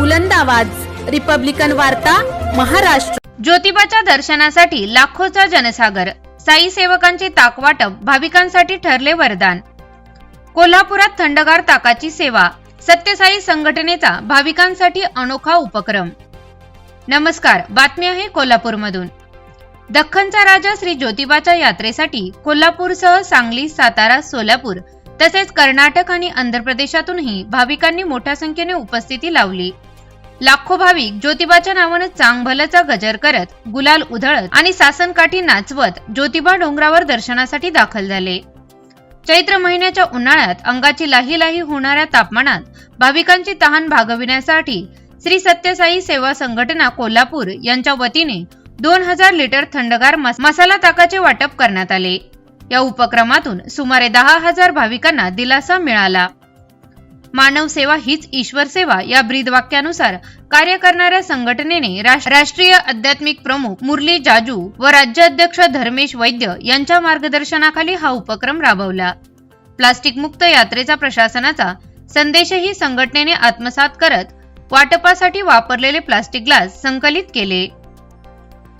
बुलंद आवाज. रिपब्लिकन वार्ता महाराष्ट्र. ज्योतिबाच्या दर्शनासाठी लाखोचा जनसागर. साई सेवकांचे ताकवाटप भाविकांसाठी ठरले वरदान. कोल्हापुरात थंडगार ताकाची सेवा सत्यसाई संघटनेचा भाविकांसाठी अनोखा उपक्रम. नमस्कार बातमी आहे कोल्हापूरमधून. दख्खनचा राजा श्री ज्योतिबाच्या यात्रेसाठी कोल्हापूरसह सांगली सातारा सोलापूर तसेच कर्नाटक आणि आंध्र प्रदेशातूनही भाविकांनी मोठ्या संख्येने उपस्थिती लावली. लाखो भाविक ज्योतिबाच्या नावानं चांगभलचा गजर करत गुलाल उधळत आणि सासनकाठी नाचवत ज्योतिबा डोंगरावर दर्शनासाठी दाखल झाले. चैत्र महिन्याच्या उन्हाळ्यात अंगाची लाही लाही होणाऱ्या तापमानात भाविकांची तहान भागविण्यासाठी श्री सत्यसाई सेवा संघटना कोल्हापूर यांच्या वतीने दोन हजार लिटर थंडगार मसाला ताकाचे वाटप करण्यात आले. या उपक्रमातून सुमारे दहा हजार भाविकांना दिलासा मिळाला. मानव सेवा हीच ईश्वर सेवा या ब्रीदवाक्यानुसार कार्य करणाऱ्या संघटनेने राष्ट्रीय आध्यात्मिक प्रमुख मुरली जाजू व राज्याध्यक्ष धर्मेश वैद्य यांच्या मार्गदर्शनाखाली हा उपक्रम राबवला. प्लास्टिक मुक्त यात्रेचा प्रशासनाचा संदेशही संघटनेने आत्मसात करत वाटपासाठी वापरलेले प्लास्टिक ग्लास संकलित केले.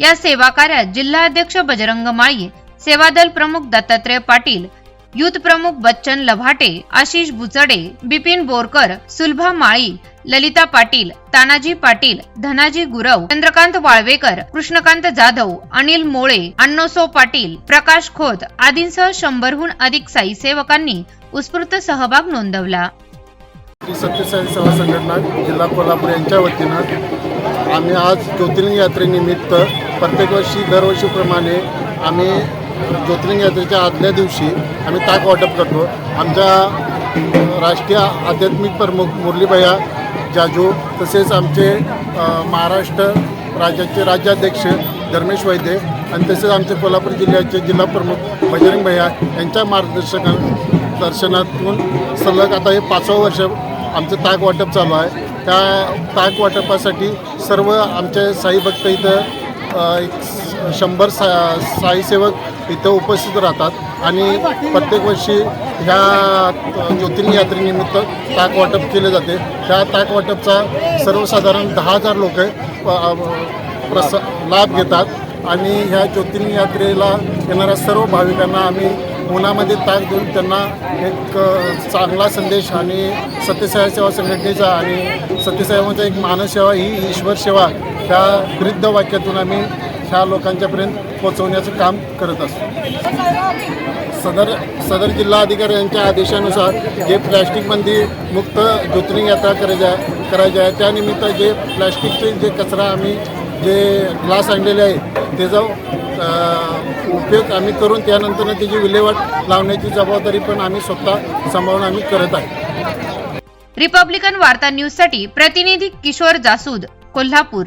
या सेवा कार्यात जिल्हाध्यक्ष बजरंग माळी सेवादल प्रमुख दत्तात्रय पाटील युथ प्रमुख बच्चन लभाटे आशिष बुचडे बिपिन बोरकर सुलभा माळी ललिता पाटील तानाजी पाटील धनाजी गुरव चंद्रकांत वाळवेकर कृष्णकांत जाधव अनिल मोळे अण्णोसो पाटील प्रकाश खोत आदींसह शंभरहून अधिक साई सेवकांनी उत्स्फूर्त सहभाग नोंदवला. सत्यसाई सेवा संघटना जिल्हा कोल्हापूर यांच्या वतीनं आम्ही आज ज्योतिर्लिंग यात्रेनिमित्त प्रत्येक वर्षी दरवर्षीप्रमाणे आम्ही ज्योतिर्लिंग यात्रेच्या आदल्या दिवशी आम्ही ताक वाटप करतो. आमच्या राष्ट्रीय आध्यात्मिक प्रमुख मुरलीभैया जाजू तसेच आमचे महाराष्ट्र राज्याचे राज्याध्यक्ष धर्मेश वैद्य आणि तसेच आमचे कोल्हापूर जिल्ह्याचे जिल्हा प्रमुख बजरंग भैया यांच्या मार्गदर्शका दर्शनातून सलग आता हे पाचवं वर्ष आमचं ताक वाटप चालू आहे. त्या ताक वाटपासाठी सर्व आमचे साई भक्त इथं एक शंभर सा साईसेवक इथं उपस्थित राहतात आणि प्रत्येक वर्षी ह्या अ, ज्योतिर्लिंग यात्रेनिमित्त ताक वाटप केले जाते. ह्या ताक वाटपचा सर्वसाधारण दहा हजार लोक प्रस लाभ घेतात आणि ह्या ज्योतिर्लिंग यात्रेला येणाऱ्या सर्व भाविकांना आम्ही उन्हामध्ये ताक देऊन त्यांना एक चांगला संदेश आणि सत्यसाई सेवा संघटनेचा आणि सत्यसाईमध्ये एक मानसेवा ही ईश्वर सेवा ह्या वृद्ध वाक्यातून आम्ही ह्या लोकांच्यापर्यंत पोहोचवण्याचं काम करत असतो. सदर सदर जिल्हा अधिकारी यांच्या आदेशानुसार जे प्लॅस्टिकबंदी मुक्त ज्योतिर्लिंग यात्रा करायच्या करायच्या आहे त्यानिमित्त जे प्लॅस्टिकचे जे कचरा आम्ही जे ग्लास आणलेले आहे त्याचा उपयोग आम्ही करून त्यानंतर त्याची विल्हेवाट लावण्याची जबाबदारी पण आम्ही स्वतः सांभाळून आम्ही करत आहे. रिपब्लिकन वार्ता न्यूजसाठी प्रतिनिधी किशोर जासूद कोल्हापूर.